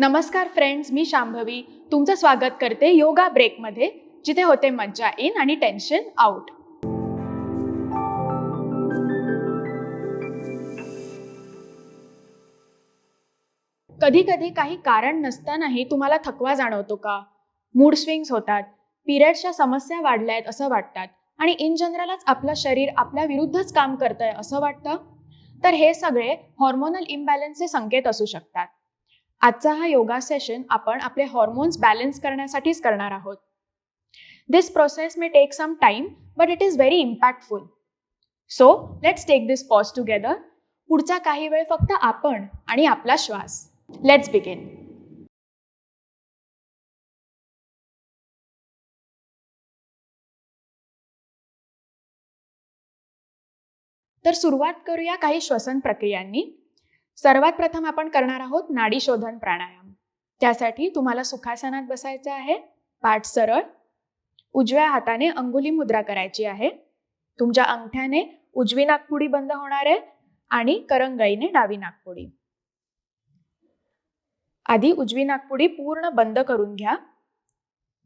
नमस्कार फ्रेंड्स मी शांभवी. तुमचं स्वागत करते योगा ब्रेकमध्ये जिथे होते मज्जा इन आणि टेन्शन आउट कधी कधी काही कारण नसतानाही तुम्हाला थकवा जाणवतो का? मूड स्विंग्स होतात. पिरियड्सच्या समस्या वाढल्या आहेत असं वाटतात. आणि इन जनरलच आपलं शरीर आपल्या विरुद्धच काम करतंय असं वाटतं. तर हे सगळे हॉर्मोनल इम्बॅलन्सचे संकेत असू शकतात. आजचा हा योगा सेशन आपण आपले हॉर्मोन्स बॅलन्स करण्यासाठीच करणार आहोत. This process may take some time but it is very impactful so let's take this pause together पुढचा काही वेळ फक्त आपण आणि आपला श्वास. लेट्स बिगिन तर सुरुवात करूया काही श्वसन प्रक्रियांनी. सर्वात प्रथम आपण करणार आहोत नाडी शोधन प्राणायाम. त्यासाठी तुम्हाला सुखासनात बसायचं आहे. पाठ सरळ. उजव्या हाताने अंगुली मुद्रा करायची आहे. तुमच्या अंगठ्याने उजवी नागपुडी बंद होणार आहे आणि करंगळीने डावी नागपुडी आधी उजवी नागपुडी पूर्ण बंद करून घ्या.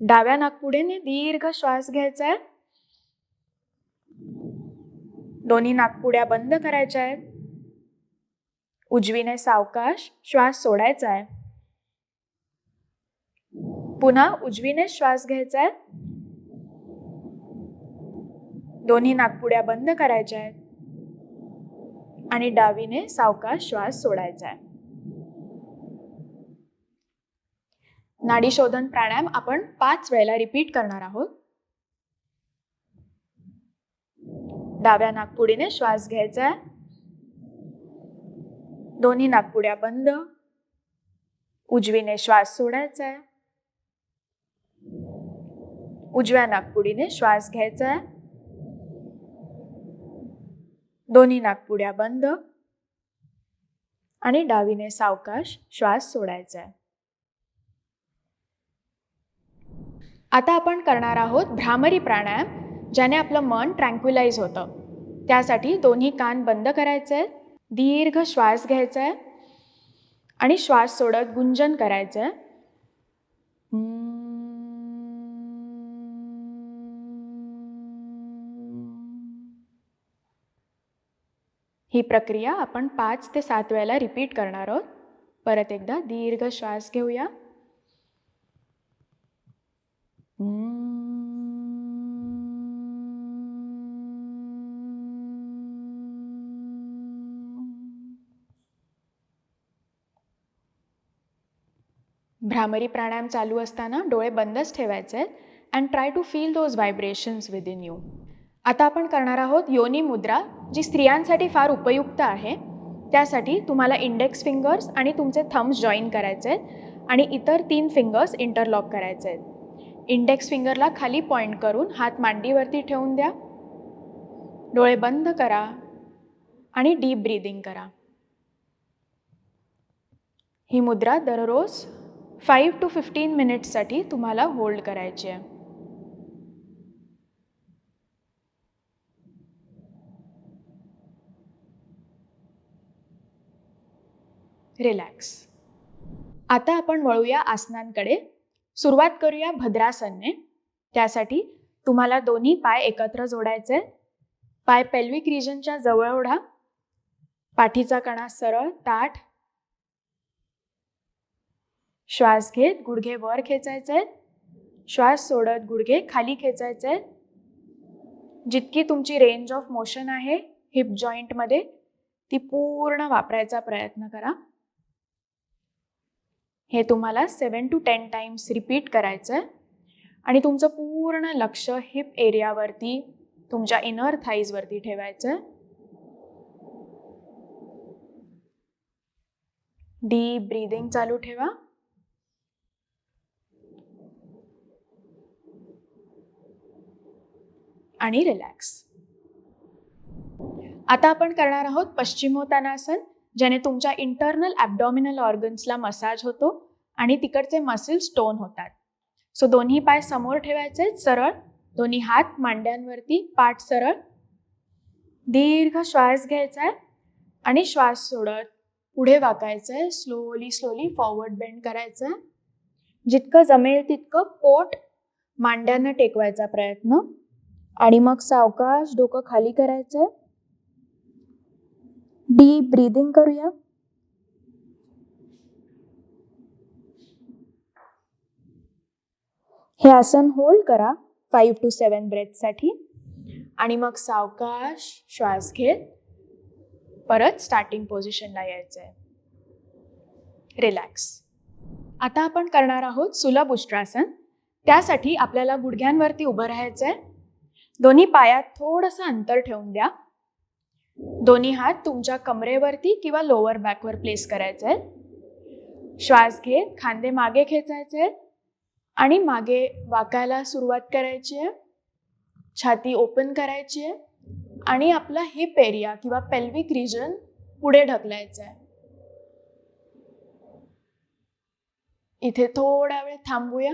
डाव्या नागपुडीने दीर्घ श्वास घ्यायचा आहे. दोन्ही नागपुड्या बंद करायच्या आहेत. उजवीने सावकाश श्वास सोडायचा आहे पुन्हा उजवीने श्वास घ्यायचा आहे दोन्ही नागपुड्या बंद करायच्या आहेत आणि डावीने सावकाश श्वास सोडायचा आहे नाडी शोधन प्राणायाम आपण पाच वेळेला रिपीट करणार आहोत. डाव्या नागपुडीने श्वास घ्यायचा आहे दोन्ही नाकपुड्या बंद. उजवीने श्वास सोडायचा आहे उजव्या नागपुडीने श्वास घ्यायचा आहे दोन्ही नागपुड्या बंद. आणि डावीने सावकाश श्वास सोडायचा आहे आता आपण करणार आहोत भ्रामरी प्राणायाम ज्याने आपलं मन ट्रँक्विलाइज होतं. त्यासाठी दोन्ही कान बंद करायचे आहेत दीर्घ श्वास घ्यायचा आहे आणि श्वास सोडत गुंजन करायचं आहे ही प्रक्रिया आपण पाच ते सात वेळेला रिपीट करणार आहोत. परत एकदा दीर्घ श्वास घेऊया. भ्रामरी प्राणायाम चालू असताना डोळे बंदच ठेवायचे आहेत and try to feel those vibrations within you आता आपण करणार आहोत योनी मुद्रा जी स्त्रियांसाठी फार उपयुक्त आहे. त्यासाठी तुम्हाला इंडेक्स फिंगर्स आणि तुमचे थम्स जॉईन करायचे आहेत आणि इतर तीन फिंगर्स इंटरलॉक करायचे. आहेत इंडेक्स फिंगरला खाली पॉईंट करून हात मांडीवरती ठेवून द्या. डोळे बंद करा आणि डीप ब्रीदिंग करा. ही मुद्रा दररोज फाईव्ह टू फिफ्टीन मिनिट्ससाठी तुम्हाला होल्ड करायची आहे. रिलॅक्स आता आपण वळूया आसनांकडे. सुरुवात करूया भद्रासनने. त्यासाठी तुम्हाला दोन्ही पाय एकत्र जोडायचे. पाय पेल्विक रिजनच्या जवळ ओढा. पाठीचा कणा सरळ ताठ श्वास घेत गुडघे वर खेचायचे. श्वास सोडत गुडघे खाली खेचायचे. जितकी तुमची रेंज ऑफ मोशन आहे हिप जॉईंटमध्ये ती पूर्ण वापरायचा प्रयत्न करा. हे तुम्हाला seven to ten times repeat करायचं आहे आणि तुमचं पूर्ण लक्ष हिप एरियावरती तुमच्या इनर थाईजवरती ठेवायचं आहे डीप ब्रीदिंग चालू ठेवा. आणि रिलॅक्स आता आपण करणार आहोत पश्चिमोत्तानासन ज्याने तुमच्या इंटरनल ॲबडॉमिनल ऑर्गन्सला मसाज होतो आणि तिकडचे मसिल्स टोन होतात. सो दोन्ही पाय समोर ठेवायचे सरळ. दोन्ही हात मांड्यांवरती पाठ सरळ. दीर्घ श्वास घ्यायचा आहे आणि श्वास सोडत पुढे वाकायचंय स्लोली स्लोली फॉरवर्ड बेंड करायचंय जितकं जमेल तितकं पोट मांड्यांना टेकवायचा प्रयत्न. आणि मग सावकाश डोकं खाली करायचं. डीप ब्रीदिंग करूया. हे आसन होल्ड करा फाईव्ह टू सेवन ब्रेथसाठी आणि मग सावकाश श्वास घेत परत स्टार्टिंग पोझिशनला यायचं आहे रिलॅक्स आता आपण करणार आहोत सुलभ उष्ट्रासन. त्यासाठी आपल्याला गुडघ्यांवरती उभं राहायचं आहे दोन्ही पायात थोडंसं अंतर ठेवून द्या. दोन्ही हात तुमच्या कमरेवरती किंवा लोअर बॅकवर प्लेस करायचे आहेत. श्वास घेत खांदे मागे खेचायचे आहेत. आणि मागे वाकायला सुरुवात करायची आहे. छाती ओपन करायची आहे. आणि आपला हिप एरिया किंवा पेल्विक रिजन पुढे ढकलायचा आहे. इथे थोडा वेळ थांबूया.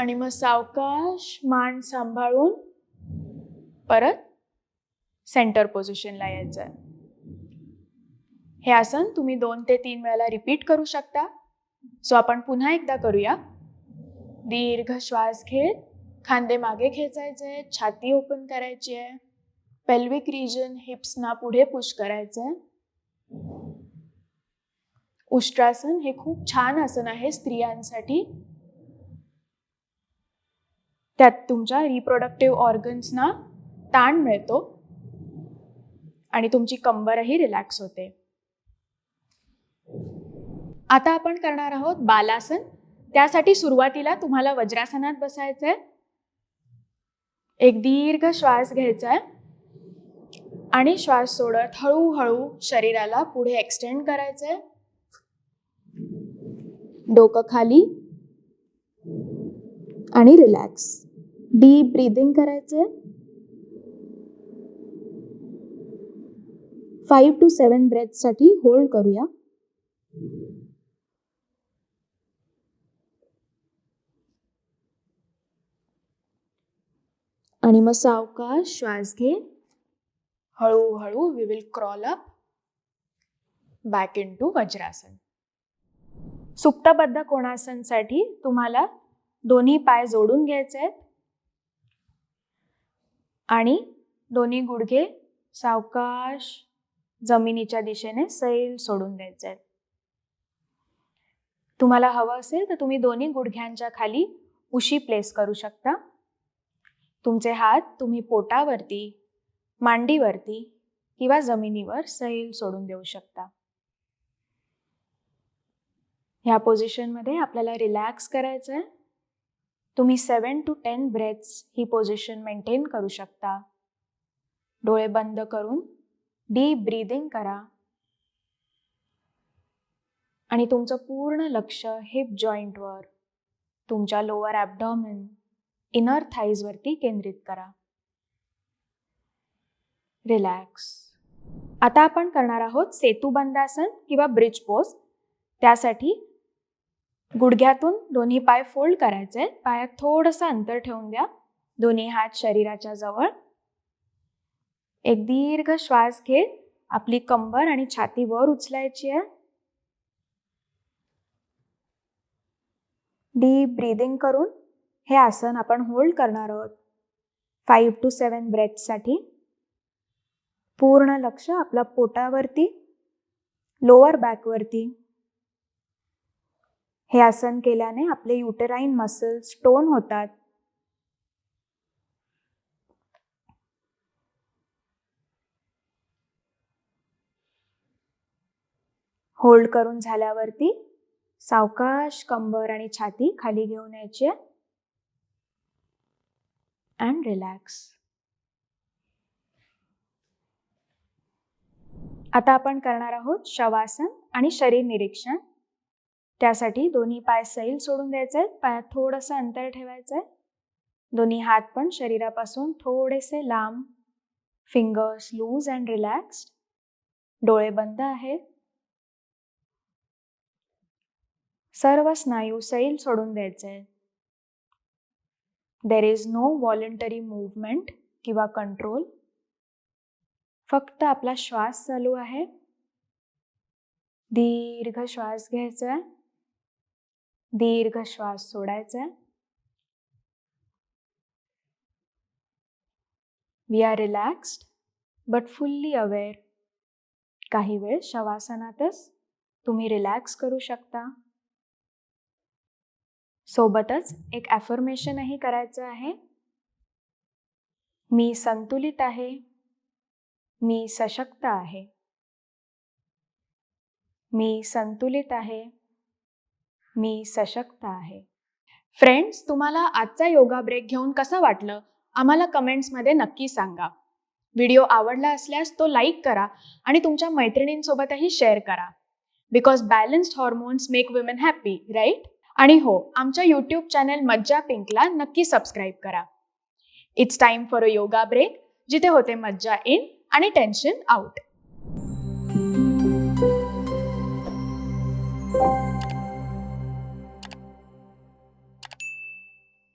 आणि मग सावकाश मान सांभाळून परत सेंटर पोझिशनला यायचं आहे हे आसन तुम्ही दोन ते तीन वेळेला रिपीट करू शकता. सो आपण पुन्हा एकदा करूया. दीर्घ श्वास घेत खांदे मागे खेचायचे छाती ओपन करायची आहे पेल्विक रिजन हिप्सना पुढे पुश करायचंय. उष्ट्रासन हे खूप छान आसन आहे स्त्रियांसाठी. त्यात तुमच्या रिप्रोडक्टिव्ह ऑर्गन्सना ताण मिळतो आणि तुमची कंबरही रिलॅक्स होते. आता आपण करणार आहोत बालासन. त्यासाठी सुरुवातीला तुम्हाला वज्रासनात बसायचं आहे एक दीर्घ श्वास घ्यायचा आहे आणि श्वास सोडत हळूहळू शरीराला पुढे एक्सटेंड करायचं आहे डोकं खाली आणि रिलॅक्स डीप ब्रीदिंग करायचंय. फाईव्ह टू सेवन ब्रेथसाठी होल्ड करूया. आणि मग सावकाश श्वास घे. हळूहळू we will crawl up back into vajrasana. सुप्तबद्ध कोणासनसाठी तुम्हाला दोन्ही पाय जोडून घ्यायचे आहेत आणि दोन्ही गुडघे सावकाश जमिनीच्या दिशेने सैल सोडून द्यायचे आहेत. तुम्हाला हवं असेल तर तुम्ही दोन्ही गुडघ्यांच्या खाली उशी प्लेस करू शकता. तुमचे हात तुम्ही पोटावरती मांडीवरती किंवा जमिनीवर सैल सोडून देऊ शकता. ह्या पोझिशनमध्ये आपल्याला रिलॅक्स करायचं आहे. तुम्ही सेवन टू टेन ब्रेथ्स ही पोझिशन मेंटेन करू शकता. डोळे बंद करून डीप ब्रीदिंग करा. आणि तुमचं पूर्ण लक्ष हिप जॉईंटवर तुमच्या लोअर ॲबडॉमिन इनर थाईजवरती केंद्रित करा. रिलॅक्स आता आपण करणार आहोत सेतुबंदासन किंवा ब्रिज पोज त्यासाठी गुडघ्यातून दोन्ही पाय फोल्ड करायचे. पायात थोडंसं अंतर ठेवून द्या. दोन्ही हात शरीराच्या जवळ. एक दीर्घ श्वास घेत आपली कंबर आणि छाती वर उचलायची आहे. डीप ब्रीदिंग करून हे आसन आपण होल्ड करणार आहोत. फाईव्ह टू सेवन ब्रेथसाठी पूर्ण लक्ष आपल्या पोटावरती लोअर बॅकवरती हे आसन केल्याने आपले युटेराईन मसल्स टोन होतात. होल्ड करून झाल्यावरती सावकाश कंबर आणि छाती खाली घेऊन यायची. अँड रिलॅक्स आता आपण करणार आहोत शवासन आणि शरीर निरीक्षण. त्यासाठी दोन्ही पाय सैल सोडून द्यायचे आहेत पायात थोडंसं अंतर ठेवायचं. आहे दोन्ही हात पण शरीरापासून थोडेसे लांब. फिंगर्स लूज अँड रिलॅक्स डोळे बंद आहेत. सर्व स्नायू सैल सोडून द्यायचे. आहेत there is no voluntary movement किंवा कंट्रोल फक्त आपला श्वास चालू आहे. दीर्घ श्वास घ्यायचा आहे. दीर्घ श्वास सोडायचा. आहे we are relaxed but fully aware काही वेळ शवासनातच तुम्ही रिलॅक्स करू शकता. सोबतच एक ॲफर्मेशनही करायचं आहे. मी संतुलित आहे. मी सशक्त आहे. मी संतुलित आहे. मी सशक्त आहे. फ्रेंड्स तुम्हाला आजचा योगा ब्रेक घेऊन कसं वाटलं? आम्हाला कमेंट्समध्ये नक्की सांगा. व्हिडिओ आवडला असल्यास तो लाईक करा आणि तुमच्या मैत्रिणींसोबतही शेअर करा. Because balanced hormones make women happy right? आणि हो आमच्या यूट्यूब चॅनल मज्जा पिंकला नक्की सबस्क्राईब करा. It's time for a yoga break जिथे होते मज्जा इन आणि टेन्शन आउट.